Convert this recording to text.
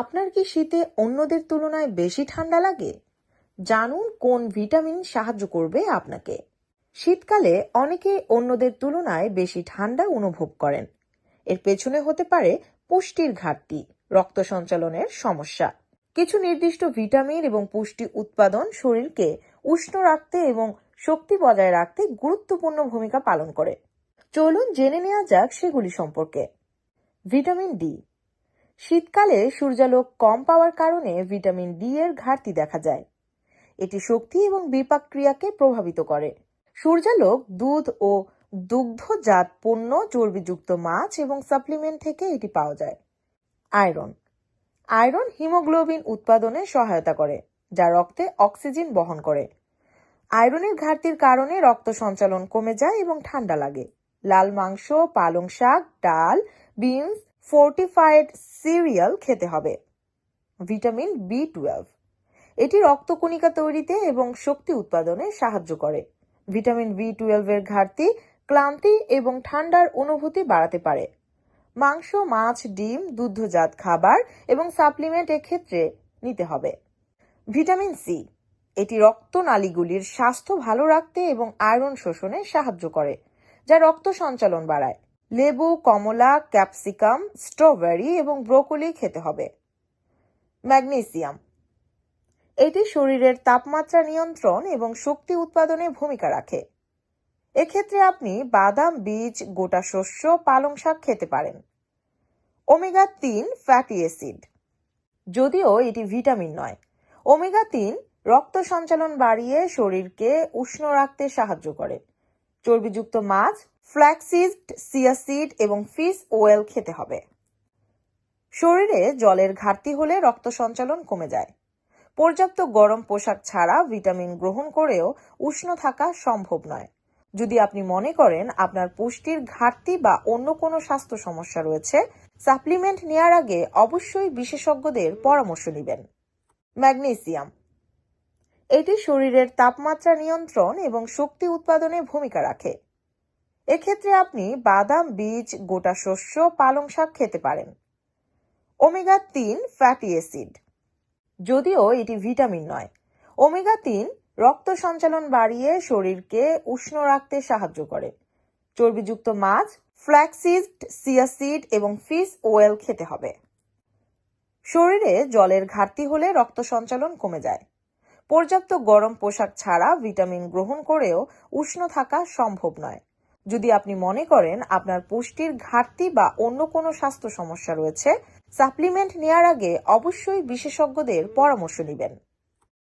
আপনার কি শীতে অন্যদের তুলনায় বেশি ঠান্ডা লাগে? জানুন কোন ভিটামিন সাহায্য করবে আপনাকে। শীতকালে অনেকে অন্যদের তুলনায় বেশি ঠান্ডা অনুভব করেন। এর পেছনে হতে পারে পুষ্টির ঘাটতি, রক্ত সঞ্চালনের সমস্যা। কিছু নির্দিষ্ট ভিটামিন এবং পুষ্টি উৎপাদন শরীরকে উষ্ণ রাখতে এবং শক্তি বজায় রাখতে গুরুত্বপূর্ণ ভূমিকা পালন করে। চলুন জেনে নেওয়া যাক সেগুলি সম্পর্কে। ভিটামিন ডি শীতকালে সূর্যালোক কম পাওয়ার কারণে ভিটামিন ডি এর ঘাটতি দেখা যায়। এটি শক্তি এবং বিপাক ক্রিয়াকে প্রভাবিত করে। সূর্যালোক দুধ ও দুগ্ধজাত পণ্য, চর্বিযুক্ত মাছ এবং সাপ্লিমেন্ট থেকে এটি পাওয়া যায়। আয়রন। আয়রন হিমোগ্লোবিন উৎপাদনে সহায়তা করে, যা রক্তে অক্সিজেন বহন করে। আয়রনের ঘাটতির কারণে রক্ত সঞ্চালন কমে যায় এবং ঠান্ডা লাগে। লাল মাংস, পালং শাক, ডাল, বিনস ফোর্টিফাইড সিরিয়াল খেতে হবে। ভিটামিন বি টুয়েলভ এটি রক্তকণিকা তৈরিতে এবং শক্তি উৎপাদনে সাহায্য করে। ভিটামিন বি টুয়েলভের ঘাটতি ক্লান্তি এবং ঠান্ডার অনুভূতি বাড়াতে পারে। মাংস, মাছ, ডিম, দুগ্ধজাত খাবার এবং সাপ্লিমেন্ট এক্ষেত্রে নিতে হবে। ভিটামিন সি এটি রক্তনালীগুলির স্বাস্থ্য ভালো রাখতে এবং আয়রন শোষণে সাহায্য করে, যা রক্ত সঞ্চালন বাড়ায়। লেবু, কমলা, ক্যাপসিকাম, স্ট্রবেরি এবং ব্রোকলি খেতে হবে। ম্যাগনেসিয়াম। এটি শরীরের তাপমাত্রা নিয়ন্ত্রণ এবং শক্তি উৎপাদনে ভূমিকা রাখে। এক্ষেত্রে আপনি বাদাম, বীজ, গোটা শস্য, পালং শাক খেতে পারেন। ওমেগা তিন ফ্যাটি অ্যাসিড। যদিও এটি ভিটামিন নয়, ওমেগা তিন রক্ত সঞ্চালন বাড়িয়ে শরীরকে উষ্ণ রাখতে সাহায্য করে। চর্বিযুক্ত মাছ ফ্ল্যাক্সিড সিয়াসিড এবং ফিশ ওয়েল খেতে হবে। শরীরে জলের ঘাটতি হলে রক্ত সঞ্চালন কমে যায়। পর্যাপ্ত গরম পোশাক ছাড়া ভিটামিন গ্রহণ করেও উষ্ণ থাকা সম্ভব নয়। যদি আপনি মনে করেন আপনার পুষ্টির ঘাটতি বা অন্য কোনো স্বাস্থ্য সমস্যা রয়েছে, সাপ্লিমেন্ট নেওয়ার আগে অবশ্যই বিশেষজ্ঞদের পরামর্শ নেবেন। ম্যাগনেসিয়াম। এটি শরীরের তাপমাত্রা নিয়ন্ত্রণ এবং শক্তি উৎপাদনে ভূমিকা রাখে। এক্ষেত্রে আপনি বাদাম, বীজ, গোটা শস্য, পালং শাক খেতে পারেন। ওমেগা তিন ফ্যাটি অ্যাসিড। যদিও এটি ভিটামিন নয়। ওমেগা তিন রক্ত সঞ্চালন বাড়িয়ে শরীরকে উষ্ণ রাখতে সাহায্য করে। চর্বিযুক্ত মাছ ফ্ল্যাক্সিড সিয়াসিড এবং ফিশ ওয়েল খেতে হবে। শরীরে জলের ঘাটতি হলে রক্ত সঞ্চালন কমে যায়। পর্যাপ্ত গরম পোশাক ছাড়া ভিটামিন গ্রহণ করেও উষ্ণ থাকা সম্ভব নয়। যদি আপনি মনে করেন আপনার পুষ্টির ঘাটতি বা অন্য কোনো স্বাস্থ্য সমস্যা রয়েছে সাপ্লিমেন্ট নেওয়ার আগে অবশ্যই বিশেষজ্ঞদের পরামর্শ নেবেন।